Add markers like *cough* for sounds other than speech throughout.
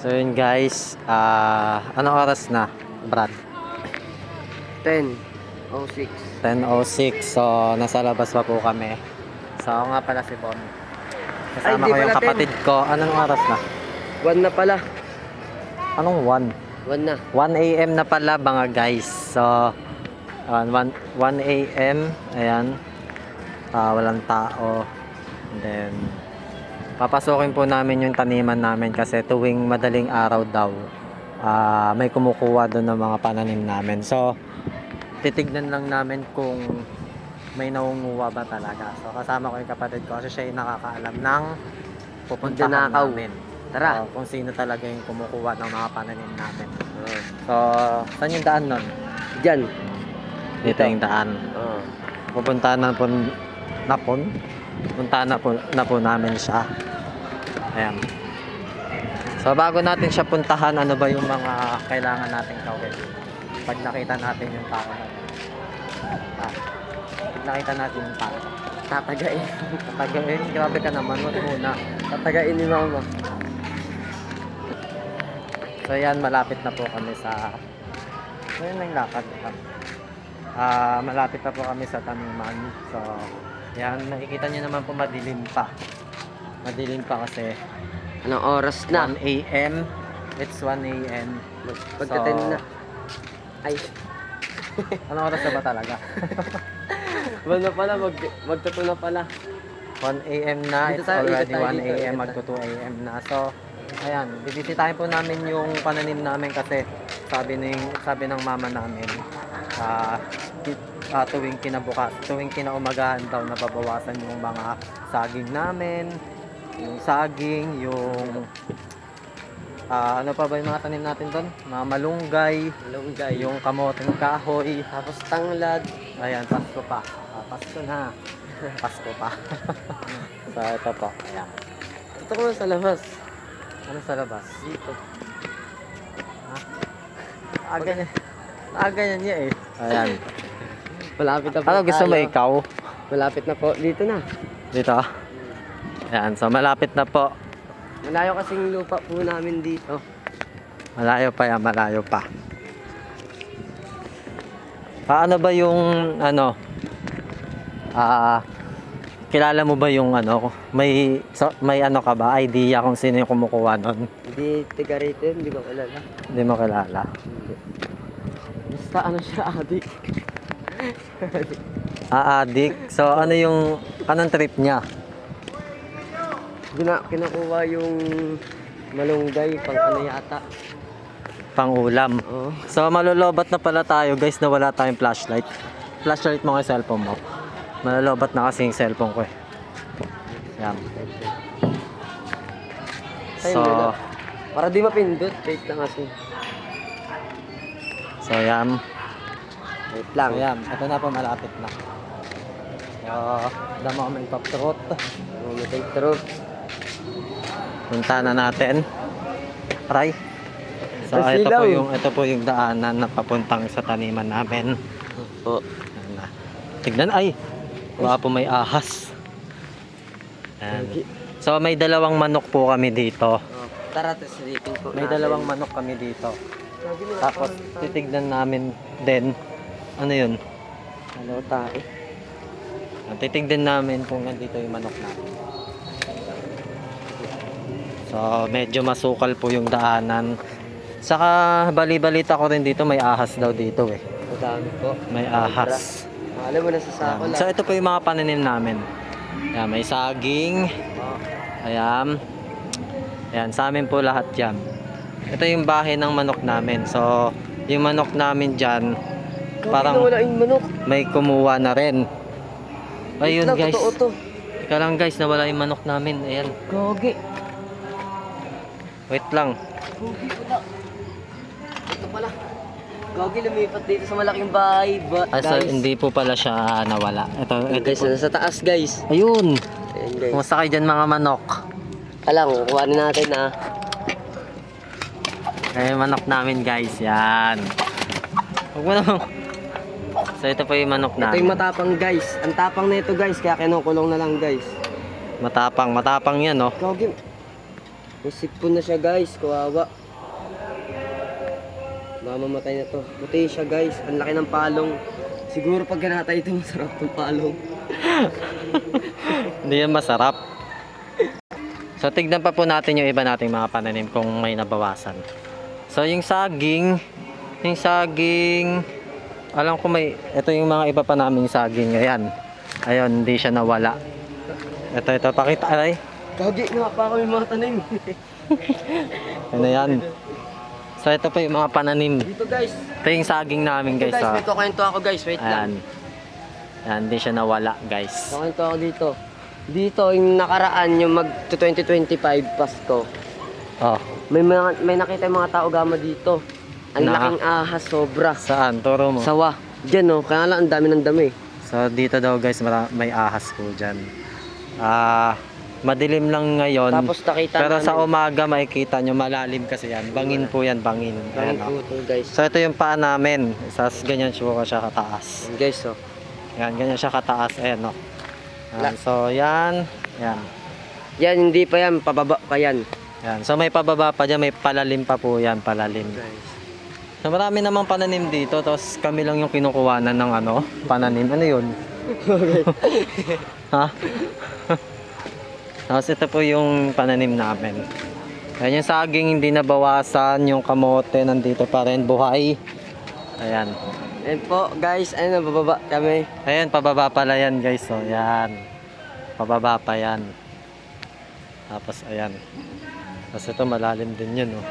So yun guys, ah anong oras na, Brad? 10. 06. 10.06, so nasa labas pa po kami. So ako nga pala si Bon. Kasama Ay, ko yung kapatid ko. Anong oras na? 1 na pala. Anong 1? 1 na. 1 a.m. na pala mga guys. So, uh, 1, 1 a.m. Ayan. Ah, walang tao. And then, papasukin po namin yung taniman namin kasi tuwing madaling araw daw, ah, may kumukuha doon ng mga pananim namin. So, titignan lang namin kung may nangunguha ba talaga. So, kasama ko yung kapatid ko kasi siya yung nakakaalam ng pupuntahan Magnanakaw. namin. Tara. So, kung sino talaga yung kumukuha ng mga pananim namin. Oh. So, saan yung daan nun? Diyan. Dito Dito. yung daan. Oh. Pupuntahan na po, na po, puntahan na po, na po namin siya. Ayan. So, bago natin siya puntahan, ano ba yung mga kailangan nating gawin? Pag nakita natin yung tao na. Ah, pag nakita natin yung tao. Tatagain. *laughs* Tatagawin, grabe ka naman, wag muna. Tatagain ni mama. So yan, malapit na po kami sa... Ayun lang lakad. Ah, malapit na po kami sa Taniman. So, yan, nakikita niyo naman po madilim pa. Madilim pa kasi Anong oras na? 1 a.m. It's 1 a.m. Mag- Pagka 10 na. Ay. Anong oras na ba talaga? *laughs* 1 na pala. Mag, magtato na pala. 1 a.m. na. Dito It's tayo, already dito tayo, 1 dito, a.m. Magto 2 a.m. na. So, ayan, bibisitahin po namin yung pananim namin kasi sabi ng sabi ng mama namin ah ti- ah, tuwing kinabukas, tuwing kinaumagahan daw nababawasan yung mga saging namin, yung saging, yung ah, ano pa ba yung mga tanim natin doon? Mga malunggay, Malunggay. yung kamoteng kahoy, Tapos tanglad. Ayan, Pasko pa. Ah, Pasko na. *laughs* Pasko pa. *laughs* so, ito po. Ayan. Ito ko sa labas. Ano sa labas? Dito. Ah, ganyan. Ah, ganyan niya eh. Ayan. Malapit na po Ano gusto mo ikaw? Malapit na po. Dito na. Dito? Ayan, so malapit na po. Malayo kasing lupa po namin dito. Malayo pa yan, malayo pa. Paano ba yung ano? Ah, kilala mo ba yung ano? May so, may ano ka ba? Idea kung sino yung kumukuha nun? Hindi tiga rito yun. Hindi ko kilala. Hindi mo kilala. Hindi. Basta ano siya, adik. Ah, adik. So, ano yung, anong trip niya? Gina, kinukuha yung malunggay pang ano yata. Pang ulam. Oo. So, malolobat na pala tayo, guys, na wala tayong flashlight. Flashlight mo kay cellphone mo. Malolobat na kasi yung cellphone ko eh. Yan. So. Para di mapindot. Wait lang kasi. so yan. Wait lang. So, yan. Ito na po, malapit na. So, the moment of truth. Mamatay truck. Punta na natin. Try. So, ito po yung, ito po yung daanan na papuntang sa taniman namin. Po. Yan na. Tignan, ay! Baka po may ahas. Yan. So, may dalawang manok po kami dito. Oh. Tara, tas silipin po May natin. dalawang manok kami dito. Tapos, titignan namin din. Ano yun? Ano tayo? Titignan namin kung nandito yung manok namin. So, medyo masukal po yung daanan. Saka, bali-balita ko rin dito, may ahas daw dito eh. Madami po. May ahas. Alam mo na sa sako lang. So, ito po yung mga pananim namin. Ayan, may saging. Oh. Ayan. Ayan, sa amin po lahat yan. Ito yung bahay ng manok namin. So, yung manok namin dyan, Parang... parang wala yung manok. may kumuha na rin. Ayun guys. Totoo to. Ika lang guys, nawala yung manok namin. Ayan. Gogi. Wait lang. Gogi pala. Ito pala. Gogi lumipat dito sa malaking bahay. Ba Ah, so, hindi po pala siya nawala. Ito, ito guys, po. nasa taas guys. Ayun. Ayun guys. Kumusta kayo dyan mga manok? Alam, kukuhanin natin ah. Ay, manok namin guys. Yan. Huwag mo naman. So, ito po yung manok Ito namin. yung matapang guys. Ang tapang na ito guys, kaya kinukulong na lang guys. Matapang, matapang yan, oh. Gogi. May sipon na siya guys, kawawa. Mamamatay na to. Puti siya guys, ang laki ng palong. Siguro pag ganatay ito, masarap tong palong. Hindi yan masarap. So tignan pa po natin yung iba nating mga pananim kung may nabawasan. So yung saging, yung saging, alam ko may, ito yung mga iba pa naming saging. Ayan. Ayun, hindi siya nawala. Ito, ito, pakita, aray. Gagi nga pa yung mga tanim. *laughs* Ano yan. So ito po yung mga pananim. Dito guys. Ito yung saging namin guys. guys, ah. may kukwento ako guys. Wait Ayan. lang. Ayan, hindi siya nawala guys. Kukwento ako dito. Dito, yung nakaraan, yung mag 2025 Pasko. Oh, May mga, may nakita yung mga tao gama dito. Ang Na- laking ahas, sobra. saan? Turo mo. Sawa. Diyan no, kaya lang ang dami ng dami. So dito daw guys mara- may ahas po dyan. Ah, madilim lang ngayon. Tapos nakita pero sa namin. umaga makikita nyo malalim kasi yan. Bangin po yan, bangin. Ayan, oh. puto guys. So ito yung paa namin. Sas ganyan siya siya kataas. Guys oh. Yan, ganyan siya kataas. Ayan no. Ayan, La- so yan. Yan. Yan, hindi pa yan, pababa pa yan. Yan. So may pababa pa dyan, may palalim pa po yan, palalim. Guys. So marami namang pananim dito, tapos kami lang yung kinukuhanan ng ano, pananim. Ano yun? *laughs* ha? *laughs* tapos ito po yung pananim namin. Ayan yung saging hindi nabawasan, yung kamote nandito pa rin, buhay. Ayan. Ayan po guys, ayun bababa kami. Ayan, pababa pala yan guys. So, yan. Pababa pa yan. Tapos, ayan. Tapos ito, malalim din yun, oh.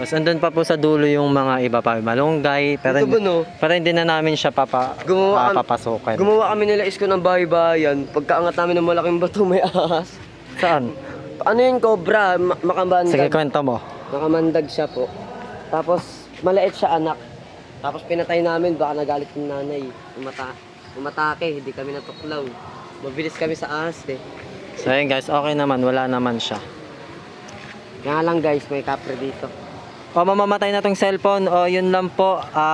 Tapos andun pa po sa dulo yung mga iba pa, malunggay. Pero, Ito ba no? pero hindi na namin siya papa, Gumawa papapasukin. Gumawa kami nila isko ng bahay-bahayan. Pagkaangat namin ng malaking bato, may ahas. Saan? Ano yung cobra? Ma- makamandag. Sige, kwento mo. Nakamandag siya po. Tapos, maliit siya anak. Tapos pinatay namin, baka nagalit yung nanay. Umata umatake, hindi kami natuklaw. Mabilis kami sa ahas eh. So, ayun guys, okay naman. Wala naman siya. Kaya lang guys, may kapre dito. O, mamamatay na tong cellphone. O, yun lang po. Ah,